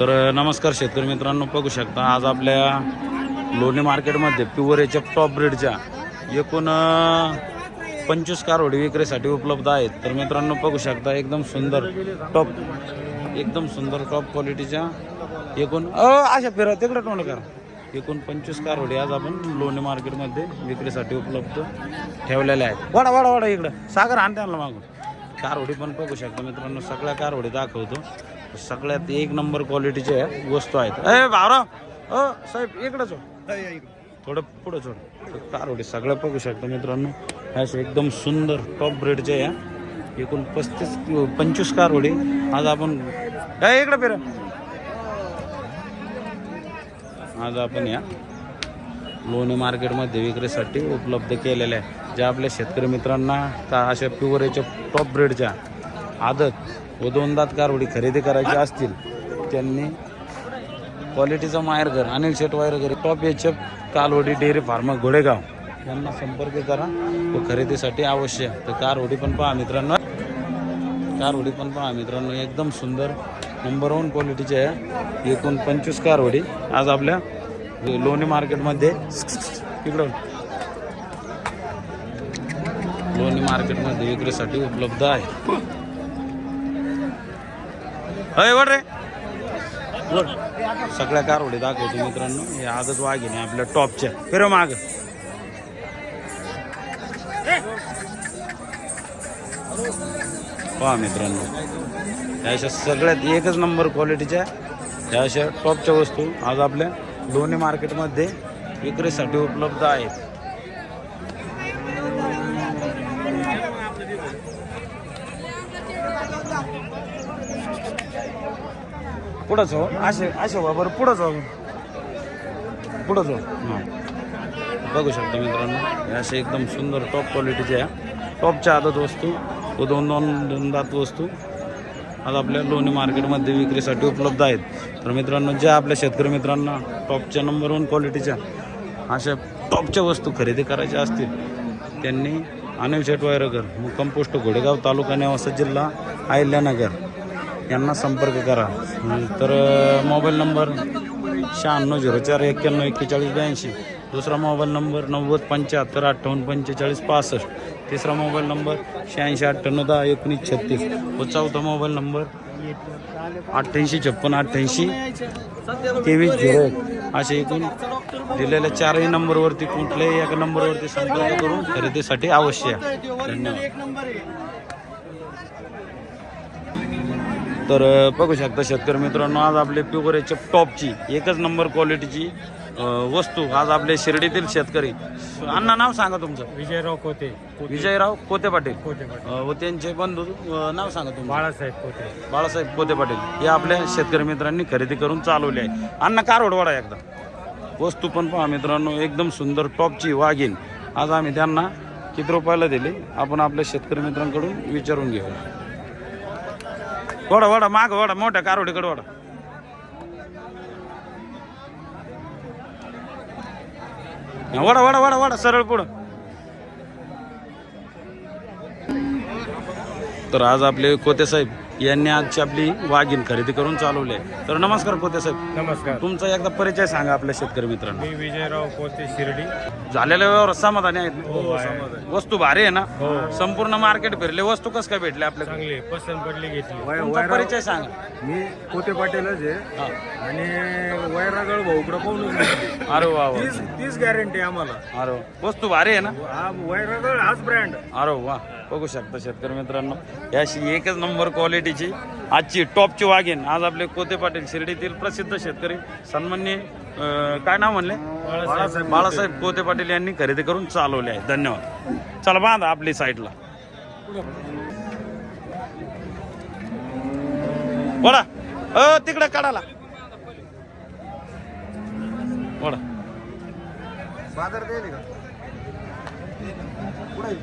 तर नमस्कार शेतकरी मित्रांनो बघू शकता आज आपल्या लोणी मार्केटमध्ये प्युअर याच्या टॉप ब्रेडच्या एकूण पंचवीस कारवडी विक्रीसाठी उपलब्ध आहेत. तर मित्रांनो बघू शकता एकदम सुंदर टॉप एकदम सुंदर टॉप क्वालिटीच्या एकूण अ अशा फिरा तिकडे तोंड करा. एकूण पंचवीस कारवडी आज आपण लोणी मार्केटमध्ये विक्रीसाठी उपलब्ध ठेवलेल्या आहेत. वाडा वाडा वाडा इकडं. सागर आण त्यांना मागून. कारवडी पण बघू शकता मित्रांनो सगळ्या कारवडी दाखवतो. सगळ्यात एक नंबर क्वालिटीच्या वस्तू आहेत. ए भावराव अ साहेब इकडंच. थोडं पुढं थोडं कारवडी सगळ्या बघू शकता मित्रांनो. असे एकदम सुंदर टॉप ब्रेडच्या या एकूण पस्तीस पंचवीस कारवडी. आज आपण ए इकडं फिरा. आज आपण या लोणी मार्केटमध्ये विक्रीसाठी उपलब्ध केलेल्या आहे ज्या आपल्या शेतकरी मित्रांना का अशा प्युअरेच्या टॉप ब्रेडच्या आदत व दोन दात कारवडी खरेदी करायची असतील त्यांनी क्वालिटीचा माहेरघर अनिल शेट वायरघर टॉप एच एफ कालवडी डेअरी फार्म घोडेगाव. यांना संपर्क करा व खरेदीसाठी आवश्य आहे. तर कारवडी पण पहा मित्रांनो. कारवडी पण पहा मित्रांनो एकदम सुंदर नंबर वन क्वालिटीचे आहे. एकूण पंचवीस कारवडी आज आपल्या लोणी मार्केटमध्ये इकडं लोणी मार्केटमध्ये विक्रीसाठी उपलब्ध आहे. अय वड रे. वड. सगळ्या कारवडी दाखवतो मित्रांनो. हे आजच वाघिणी आपल्या टॉपच्या. फिर माग. पहा मित्रांनो. या अशा सगळ्यात एकच नंबर क्वालिटीच्या या अशा टॉपच्या वस्तू आज आपल्या दोन्ही मार्केटमध्ये विक्रीसाठी उपलब्ध आहेत. पुढं जाऊ. असे असे व्हा बरं पुढंच जाऊ. पुढंच जाऊ. हां. बघू शकता मित्रांनो हे असे एकदम सुंदर टॉप क्वालिटीचे आहे टॉपच्या आदत वस्तू व दोन दोन दोन दात वस्तू आज आपल्या लोणी मार्केटमध्ये विक्रीसाठी उपलब्ध आहेत. तर मित्रांनो ज्या आपल्या शेतकरी मित्रांना टॉपच्या नंबर वन क्वालिटीच्या अशा टॉपच्या वस्तू खरेदी करायच्या असतील त्यांनी अनिल शेट कंपोस्ट घोडेगाव तालुका नेवासा जिल्हा अहिल्यानगर यांना संपर्क करा. तर मोबाईल नंबर शहाण्णव झिरो चार एक्क्याण्णव एक्केचाळीस ब्याऐंशी. दुसरा मोबाईल नंबर नव्वद पंच्याहत्तर अठ्ठावन्न पंचेचाळीस पासष्ट. तिसरा मोबाईल नंबर शहाऐंशी अठ्ठ्याण्णव दहा एकोणीस छत्तीस. व चौथा मोबाईल नंबर अठ्ठ्याऐंशी छप्पन अठ्ठ्याऐंशी तेवीस झिरो एक. असे एकूण दिलेल्या चारही नंबरवरती कुठल्याही एका नंबरवरती संपर्क करून खरेदीसाठी अवश्य आहे. धन्यवाद. तर बघू शकता शेतकरी मित्रांनो आज आपले प्युअर याच्या टॉपची एकच नंबर क्वालिटीची वस्तू आज आपले शिर्डीतील शेतकरी. अण्णा नाव सांगा तुमचं. विजयराव कोते. विजयराव कोते पाटील. कोते पाटील. अ, व त्यांचे बंधू अ, नाव सांगा तुमचं. बाळासाहेब कोते. बाळासाहेब कोते पाटील. हे आपल्या शेतकरी मित्रांनी खरेदी करून चालवले आहे. अण्णा कार ओढवाडा एकदा. वस्तू पण पहा मित्रांनो एकदम सुंदर टॉपची वाघीन आज आम्ही त्यांना किती रुपयाला दिली? आपण आपल्या शेतकरी मित्रांकडून विचारून घेऊ वडा वडा माग वडा मोठ्या कारवडीकडे वडा. वडा वडा वडा वडा सरळ पुढं. तर आज आपले कोते साहेब यांनी आजची आपली वाघीन खरेदी करून चालवली आहे. तर नमस्कार कोते साहेब. नमस्कार. तुमचा एकदा परिचय सांगा आपल्या शेतकरी मित्रांना. मी विजयराव कोते शिर्डी. झालेल्या व्यवहार समाधानी आहेत ना? हो आहे. वस्तू भारी आहे ना? हो. संपूर्ण मार्केट फिरले. वस्तू कस काय भेटले आपल्याकडे? चांगली पसंत पडली घेतली. तुमचा परिचय सांगा. मी कोते पाटीलच आहे. हा. आणि वैरागड भाऊकडं पाहून अरे वा वा. तीच तीच गॅरंटी आम्हाला. अरे वा. वस्तू भारी आहे ना? हा वैरागड हाच ब्रँड अरे वा. बघू शकता शेतकरी मित्रांनो. याशी एकच नंबर क्वालिटीची आजची टॉपची वाघीन आज आपले कोते पाटील शिर्डीतील प्रसिद्ध शेतकरी. सन्मान्य काय नाव म्हणले? बाळासाहेब बाळासाहेब कोते पाटील यांनी खरेदी करून चालवले आहे धन्यवाद. चला बांधा आपली साईडला. वडा अ तिकडे काढाला वडा बाजार द्यायला का पुढे